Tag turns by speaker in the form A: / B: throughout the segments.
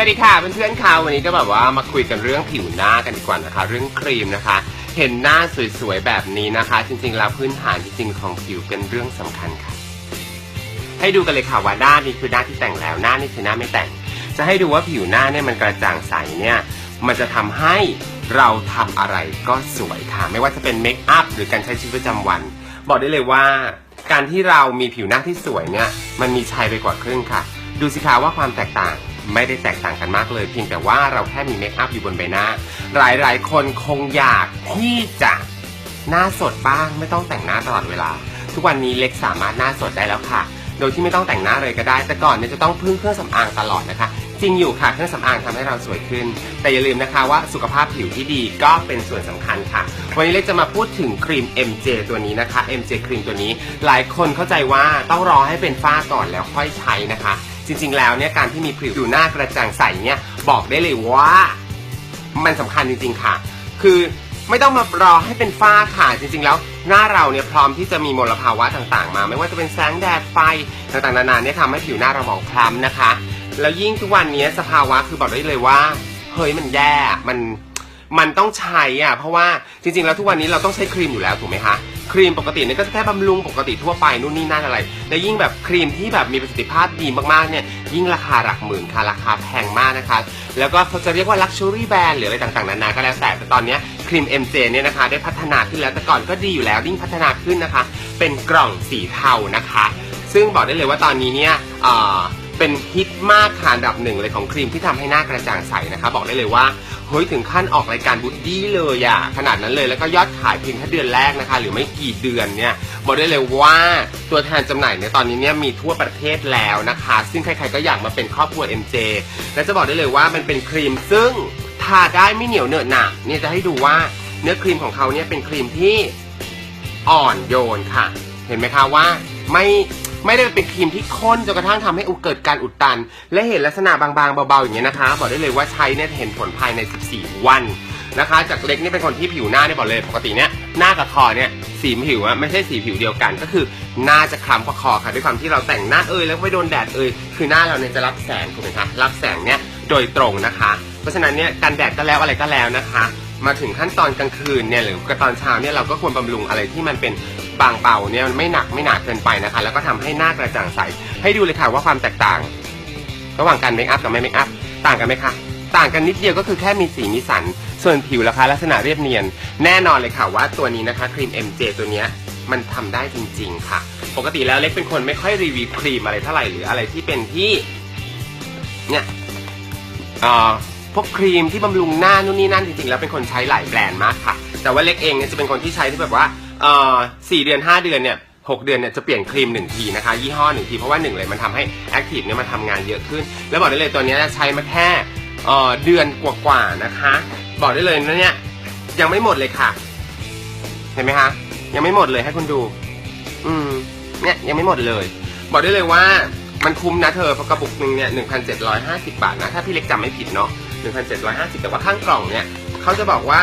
A: วัสดีค่ะเพื่อนๆค่ะวันนี้ก็แบบว่ามาคุยกันเรื่องผิวหน้ากันดีกว่านะคะ เรื่องครีมนะคะ เห็นหน้าสวยๆแบบนี้นะคะ จริงๆแล้วพื้นฐานจริงๆของผิวเป็นเรื่องสำคัญค่ะ ให้ดูกันเลยค่ะว่าหน้านี้คือหน้าที่แต่งแล้วหน้านี่คือหน้าไม่แต่ง จะให้ดูว่าผิวหน้าเนี่ยมันกระจ่างใสเนี่ยมันจะทำให้เราทำอะไรก็สวยค่ะ ไม่ว่าจะเป็นเมคอัพหรือการใช้ชีวิตประจำวัน บอกได้เลยว่า การที่เรามีผิวหน้าที่สวยเนี่ยมันมีชัยไปกว่าครึ่งค่ะ ดูสิคะว่าความแตกต่าง ไม่ได้แตกต่างกันมากเลย เพียงแต่ว่าเราแค่มีเมคอัพอยู่บนใบหน้า หลายๆ คนคงอยากที่จะหน้าสดบ้าง ไม่ต้องแต่งหน้าตลอดเวลา ทุกวันนี้เล็กสามารถหน้าสดได้แล้วค่ะ โดยที่ไม่ต้องแต่งหน้าเลยก็ได้ แต่ก่อนเนี่ยจะต้องพึ่งเครื่องสำอางตลอดนะคะ จริงอยู่ค่ะเครื่องสำอางทำให้เราสวยขึ้น แต่อย่าลืมนะคะว่าสุขภาพผิวที่ดีก็เป็นส่วนสำคัญค่ะ วันนี้เล็กจะมาพูดถึงครีม MJ ตัวนี้นะคะ MJ ครีมตัวนี้ หลายคนเข้าใจว่าต้องรอให้เป็นฝ้าก่อนแล้วค่อยใช้นะคะ จริง ๆ แล้วเนี่ยการที่มีผิวหน้ากระจ่างใสเนี่ยบอกได้เลยว่า มันสำคัญจริง ๆ ค่ะ คือไม่ต้องมารอให้เป็นฝ้าค่ะจริง ๆ แล้ว หน้าเราเนี่ยพร้อมที่จะมีมลภาวะต่างๆ มา ไม่ว่าจะเป็นแสงแดดไฟต่างๆนานาเนี่ยทำให้ผิวหน้าเราหมองคล้ำนะคะ แล้วยิ่งทุกวันนี้สภาวะคือบอกได้เลยว่าเฮ้ยมันแย่มันมันต้องใช้อะเพราะว่าจริง ๆ แล้วทุกวันนี้เราต้องใช้ครีมอยู่แล้วถูกไหมคะ ครีมปกติเนี่ยก็จะแค่บำรุงปกติทั่วไปนู่นนี่นั่นอะไร และยิ่งแบบครีมที่แบบมีประสิทธิภาพดีมากๆเนี่ยยิ่งราคาหลักหมื่นค่ะราคาแพงมากนะคะ แล้วก็เขาจะเรียกว่า luxury brand หรืออะไรต่างๆนานาก็แล้วแต่แต่ตอนนี้ครีม MJ เนี่ยนะคะ ได้พัฒนาขึ้นแล้วแต่ก่อนก็ดีอยู่แล้วยิ่งพัฒนาขึ้นนะคะ เป็นกล่องสีเทานะคะ ซึ่งบอกได้เลยว่าตอนนี้เนี่ย เป็นฮิตมากค่ะอันดับหนึ่งเลยของครีมที่ทำให้หน้ากระจ่างใสนะคะบอกได้เลยว่าเฮ้ยถึงขั้นออกรายการบูดดี้เลยอะขนาดนั้นเลยแล้วก็ยอดขายเพียงแค่เดือนแรกนะคะ หรือไม่กี่เดือนเนี่ยบอกได้เลยว่าตัวแทนจำหน่ายเนี่ยตอนนี้เนี่ยมีทั่วประเทศแล้วนะคะ ซึ่งใครๆก็อยากมาเป็นครอบครัว MJ และจะบอกได้เลยว่ามันเป็นครีมซึ่งทาได้ไม่เหนียวเหนอะหนะเนี่ยจะให้ดูว่าเนื้อครีมของเขาเนี่ยเป็นครีมที่อ่อนโยนค่ะ เห็นไหมคะว่าไม่ ไม่ได้เป็นครีมที่ข้นจนกระทั่งทำให้อุเกิดการอุดตัน และเห็นลักษณะบางๆเบาๆอย่างเงี้ยนะคะ บอกได้เลยว่าใช้เนี่ยเห็นผลภายใน 14 วันนะคะ จากเล็กนี่เป็นคนที่ผิวหน้าเนี่ยบอกเลยปกติเนี่ยหน้ากับคอเนี่ยสีผิวอะไม่ใช่สีผิวเดียวกัน ก็คือหน้าจะคล้ำกว่าคอค่ะด้วยความที่เราแต่งหน้าเอยแล้วไปโดนแดดเอยคือหน้าเราเนี่ยจะรับแสงถูกไหมคะรับแสงเนี่ยโดยตรงนะคะ เพราะฉะนั้นเนี่ยกันแดดก็แล้วอะไรก็แล้วนะคะ มาถึงขั้นตอนกลางคืนเนี่ยหรือกตอนเช้าเนี่ยเราก็ควรบำรุงอะไรที่มันเป็น บางเบาเนี่ยมันไม่หนักไม่หนาเกินไปนะคะ แล้วก็ทำให้หน้ากระจ่างใส ให้ดูเลยค่ะว่าความแตกต่าง ระหว่างการเมคอัพกับไม่เมคอัพต่างกันไหมคะต่างกันนิดเดียวก็คือแค่มีสีมีสัน ส่วนผิวราคาลักษณะเรียบเนียน แน่นอนเลยค่ะว่าตัวนี้นะคะครีม MJ ตัวเนี้ยมันทำได้จริง ๆ ค่ะ ปกติแล้วเล็กเป็นคนไม่ค่อยรีวิวครีมอะไรเท่าไหร่หรืออะไรที่เป็นที่เนี่ยเอ่อพวกครีมที่บำรุงหน้านู่นนี่นั่นจริงๆแล้วเป็นคนใช้หลายแบรนด์มากค่ะ แต่ว่าเล็กเองเนี่ยจะเป็นคนที่ใช้ที่แบบว่า สี่เดือนห้าเดือนเนี่ยหกเดือนเนี่ยจะเปลี่ยนครีมหนึ่งทีนะคะ ยี่ห้อหนึ่งที เพราะว่าหนึ่งเลยมันทำให้แอคทีฟเนี่ยมันทำงานเยอะขึ้น แล้วบอกได้เลยตัวนี้ใช้มาแค่เดือนกว่าๆนะคะ บอกได้เลยนะเนี่ยยังไม่หมดเลยค่ะ เห็นไหมคะ ยังไม่หมดเลยให้คุณดู อืมเนี่ยยังไม่หมดเลย บอกได้เลยว่ามันคุ้มนะเธอเพราะกระปุกหนึ่งเนี่ย1,750บาทนะ ถ้าพี่เล็กจำไม่ผิดเนาะ1,750แต่ว่าข้างกล่องเนี่ยเขาจะบอกว่า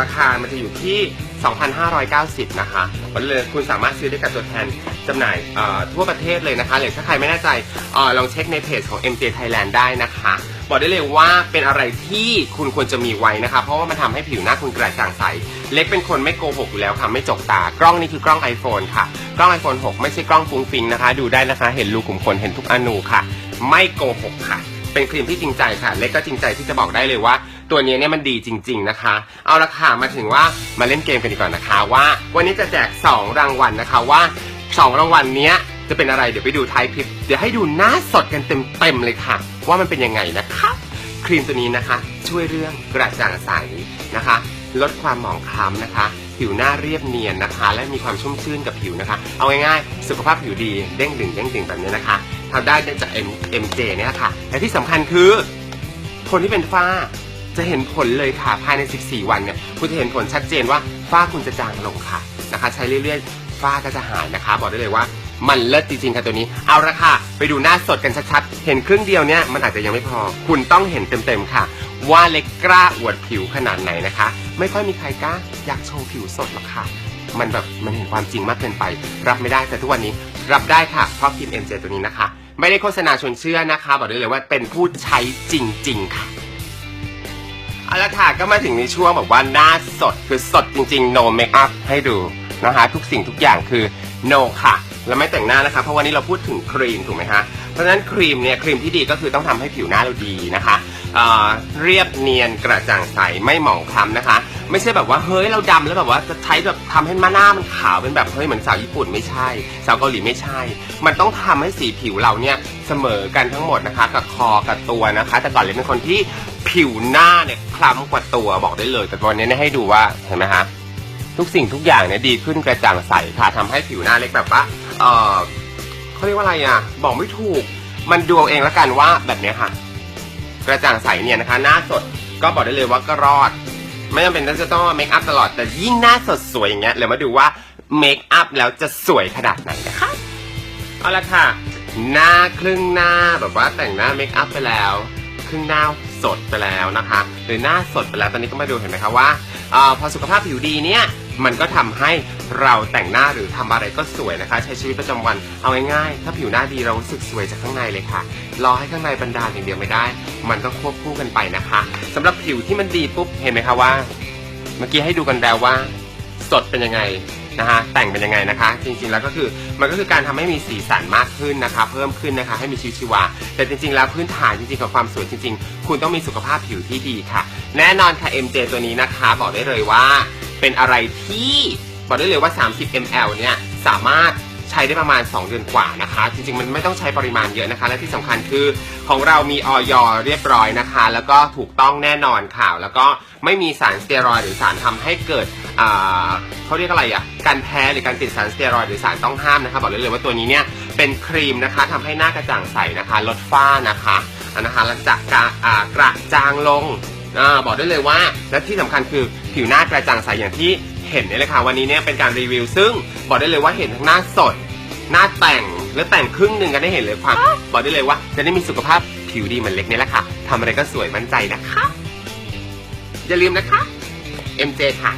A: ราคามันจะอยู่ที่ 2,590 นะคะบอกได้เลยคุณสามารถซื้อได้กับตัวแทนจำหน่ายทั่วประเทศเลยนะคะหรือถ้าใครไม่แน่ใจอลองเช็คในเพจของ MJ Thailand ได้นะคะ บอกได้เลยว่าเป็นอะไรที่คุณควรจะมีไว้นะคะ เพราะว่ามันทำให้ผิวหน้าคุณกระจ่างใส เล็กเป็นคนไม่โกหกอยู่แล้วค่ะ ไม่จกตา กล้องนี้คือกล้อง iPhone ค่ะ กล้อง iPhone 6 ไม่ใช่กล้องฟุ้งฟิงนะคะ ดูได้นะคะ เห็นรูขุมขนเห็นทุกอนูค่ะ ไม่โกหกค่ะ เป็นครีมที่จริงใจค่ะ เล็กก็จริงใจที่จะบอกได้เลยว่า ตัวนี้เนี่ยมันดีจริง ๆนะคะ เอาละค่ะมาถึงว่ามาเล่นเกมกันดีกว่อนนะคะว่า วันนี้จะแจก 2 รางวัลนะคะว่า 2 รางวัลเนี้ยจะเป็นอะไรเดี๋ยวไปดูท้ายคลิป เดี๋ยวให้ดูหน้าสดกันเต็มๆเลยค่ะ ว่ามันเป็นยังไงนะคะ ครีมตัวนี้นะคะ ช่วยเรื่องกระจ่างใสนะคะ ลดความหมองคล้ำนะคะ ผิวหน้าเรียบเนียนนะคะ และมีความชุ่มชื่นกับผิวนะคะ เอาง่ายๆ สุขภาพผิวดีเด้งดึงเด้งดึงแบบนี้นะคะทำได้จาก M MJ เนี่ยค่ะและที่สำคัญคือคนที่เป็นฝ้า จะเห็นผลเลยค่ะภายใน 14 วันเนี่ยคุณจะเห็นผลชัดเจนว่าฝ้าคุณจะจางลงค่ะนะคะ ใช้เรื่อยๆฝ้าก็จะหายนะคะ บอกได้เลยว่ามันเลิศจริงๆค่ะตัวนี้ เอาละค่ะ ไปดูหน้าสดกันชัดๆ เห็นครึ่งเดียวเนี่ยมันอาจจะยังไม่พอ คุณต้องเห็นเต็มๆค่ะ ว่าเล็กกล้าอวดผิวขนาดไหนนะคะ ไม่ค่อยมีใครกล้าอยากโชว์ผิวสดหรอกค่ะ มันแบบมันเห็นความจริงมากเกินไป รับไม่ได้แต่ทุกวันนี้รับได้ค่ะเพราะครีม MJ ตัวนี้นะคะ ไม่ได้โฆษณาชวนเชื่อนะคะ บอกได้เลยว่าเป็นผู้ใช้จริง ๆ ค่ะ เอาละค่ะก็มาถึงในช่วงแบบว่าหน้าสดคือสดจริงๆ no make up ให้ดูนะคะทุกสิ่งทุกอย่างคือ no ค่ะแล้วไม่แต่งหน้านะคะเพราะวันนี้เราพูดถึงครีมถูกไหมคะเพราะฉะนั้นครีมเนี่ยครีมที่ดีก็คือต้องทำให้ผิวหน้าเราดีนะคะเอ่อเรียบเนียนกระจ่างใสไม่หมองคล้ำนะคะ ไม่ใช่แบบว่าเฮ้ยเราดำแล้วแบบว่าจะใช้แบบทำให้หน้ามันขาวเป็นแบบเฮ้ยเหมือนสาวญี่ปุ่นไม่ใช่ สาวเกาหลีไม่ใช่ มันต้องทำให้สีผิวเราเนี่ยเสมอกันทั้งหมดนะคะ กับคอกับตัวนะคะ แต่ก่อนเลยเป็นคนที่ ผิวหน้าเนี่ยคล้ำกว่าตัวบอกได้เลย แต่ตอนนี้เนี่ยให้ดูว่าเห็นไหมคะทุกสิ่งทุกอย่างเนี่ยดีขึ้นกระจ่างใสค่ะทำให้ผิวหน้าเล็กแบบว่าเออเขาเรียกว่าอะไรอะ บอกไม่ถูก มันดูเอาเองล้วกันว่าแบบนี้ค่ะ กระจ่างใสเนี่ยนะคะ หน้าสดก็บอกได้เลยว่าก็รอด ไม่จำเป็นต้องจะต้องเมคอัพตลอดแต่ยิ่งหน้าสดสวยอย่างเงี้ยเดี๋ยมาดูว่าเมคอัพแล้วจะสวยขนาดไหนนะคะเอาละค่ะ หน้าครึ่งหน้าแบบว่าแต่งหน้าเมคอัพไปแล้ว ครึ่งหน้าสดไปแล้วนะคะหรือหน้าสดไปแล้วตอนนี้ก็มาดูเห็นไหมคะว่าอพอสุขภาพผิวดีเนี่ยมันก็ทำให้เราแต่งหน้าหรือทำอะไรก็สวยนะคะ ใช้ชีวิตประจำวันเอาง่ายๆ ถ้าผิวหน้าดีเรารู้สึกสวยจากข้างในเลยค่ะ รอให้ข้างในบรรดาอย่างเดียวไม่ได้ มันต้องควบคู่กันไปนะคะสำหรับผิวที่มันดีปุ๊บเห็นไหมคะว่า เมื่อกี้ให้ดูกันแล้วว่า สดเป็นยังไง นะคะ แต่งเป็นยังไงนะคะ จริงๆแล้วก็คือมันก็คือการทำให้มีสีสันมากขึ้นนะคะ เพิ่มขึ้นนะคะ ให้มีชีวิตชีวา แต่จริงๆ แล้วพื้นฐานจริงๆของความสวยจริง ๆ คุณต้องมีสุขภาพผิวที่ดีค่ะ แน่นอนค่ะ MJ ตัวนี้นะคะ บอกได้เลยว่าเป็นอะไรที่บอกได้เลยว่า 30 ml เนี่ยสามารถ ใช้ได้ประมาณ 2 เดือนกว่านะคะ จริงๆ มันไม่ต้องใช้ปริมาณเยอะนะคะ และที่สำคัญคือของเรามีออยเรียบร้อยนะคะ แล้วก็ถูกต้องแน่นอนค่ะ แล้วก็ไม่มีสารสเตียรอยด์หรือสารทำให้เกิดอ่าเขาเรียกอะไรอะ การแพ้หรือการติดสารสเตียรอยด์หรือสารต้องห้ามนะคะ บอกได้เลยว่าตัวนี้เนี่ยเป็นครีมนะคะทำให้หน้ากระจ่างใสนะคะ ลดฝ้านะคะนะคะแล้วจะกระกระจางลงอ่าบอกได้เลยว่า และที่สำคัญคือผิวหน้ากระจ่างใสอย่างที่ เห็นเนี่ยเลยค่ะวันนี้เนี่ยเป็นการรีวิว ซึ่งบอกได้เลยว่าเห็นทั้งหน้าสด หน้าแต่งแล้วแต่งครึ่งหนึ่งกันได้เห็นเลยความบอกได้เลยว่าจะได้มีสุขภาพผิวดีเหมือนเล็กนี่แหละค่ะทำอะไรก็สวยมั่นใจนะคะ อย่าลืมนะคะ MJ ค่ะ